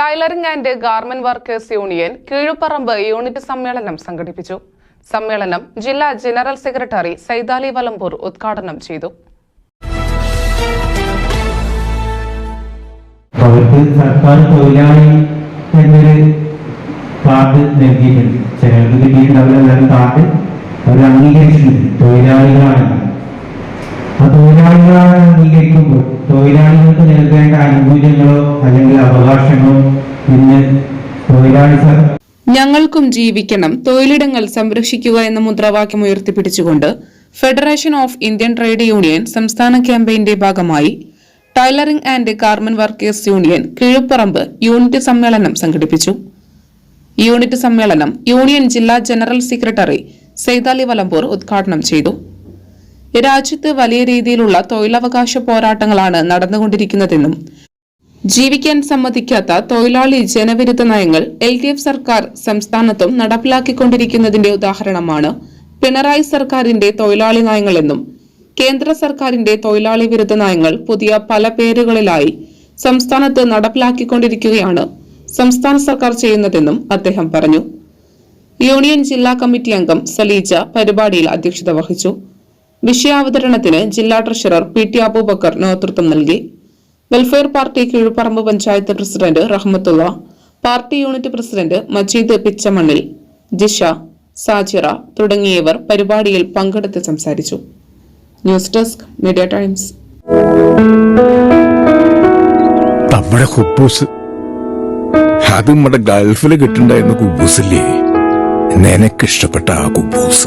Tailoring and garment workers union Keezhuparamba unit സമ്മേളനം സംഘടിപ്പിച്ചു. സമ്മേളനം ജില്ലാ ജനറൽ സെക്രട്ടറി സൈതാലി വലമ്പൂർ ഉദ്ഘാടനം ചെയ്തു. അവർക്ക് സർക്കാർ തൊഴിലാളി എന്നൊരു കാർഡ് നൽകിയിട്ടുണ്ട്. ചിലർക്ക് കിട്ടിയിട്ടുണ്ടാവില്ല എന്നാലും കാർഡ് അവർ അംഗീകരിച്ചിട്ടുണ്ട്. തൊഴിലാളികളാണ്. ആ തൊഴിലാളികളാണ് ഇന്ന് തൊഴിലാളി ഞങ്ങൾക്കും ജീവിക്കണം തൊഴിലിടങ്ങൾ സംരക്ഷിക്കുക എന്ന മുദ്രാവാക്യം ഉയർത്തിപ്പിടിച്ചുകൊണ്ട് federation of Indian trade union സംസ്ഥാന ക്യാമ്പയിന്റെ ഭാഗമായി tailoring and garment workers union Keezhuparamba unit സമ്മേളനം സംഘടിപ്പിച്ചു. യൂണിറ്റ് സമ്മേളനം യൂണിയൻ ജില്ലാ ജനറൽ സെക്രട്ടറി സെയ്താലി വലമ്പൂർ ഉദ്ഘാടനം ചെയ്തു. രാജ്യത്ത് വലിയ രീതിയിലുള്ള തൊഴിലവകാശ പോരാട്ടങ്ങളാണ് നടന്നുകൊണ്ടിരിക്കുന്നതെന്നും ജീവിക്കാൻ സമ്മതിക്കാത്ത തൊഴിലാളി ജനവിരുദ്ധ നയങ്ങൾ എൽ ഡി എഫ് സർക്കാർ സംസ്ഥാനത്തും നടപ്പിലാക്കിക്കൊണ്ടിരിക്കുന്നതിന്റെ ഉദാഹരണമാണ് പിണറായി സർക്കാരിന്റെ തൊഴിലാളി നയങ്ങളെന്നും കേന്ദ്ര സർക്കാരിന്റെ തൊഴിലാളി വിരുദ്ധ നയങ്ങൾ പുതിയ പല പേരുകളിലായി സംസ്ഥാനത്ത് നടപ്പിലാക്കിക്കൊണ്ടിരിക്കുകയാണ് സംസ്ഥാന സർക്കാർ ചെയ്യുന്നതെന്നും അദ്ദേഹം പറഞ്ഞു. യൂണിയൻ ജില്ലാ കമ്മിറ്റി അംഗം സലീജ പരിപാടിയിൽ അധ്യക്ഷത വഹിച്ചു. വിഷയാവതരണത്തിന് ജില്ലാ ട്രഷറർ പി ടി അബൂബക്കർ നേതൃത്വം നൽകി. Welfare party Keezhuparamba panchayat president Rahmathulla party unit president Majeed പിച്ചമണ്ണിൽ Jisha Sajira തുടങ്ങിയവർ പരിപാടിയിൽ പങ്കെടുത്ത് സംസാരിച്ചു. News desk Media Times. നമ്മുടെ കുബൂസ്. അത് നമ്മുടെ ഗൾഫിൽ കിട്ടുണ്ടായിരുന്ന കുബൂസില്ലേ? നിനക്കിഷ്ടപ്പെട്ട ആ കുബൂസ്.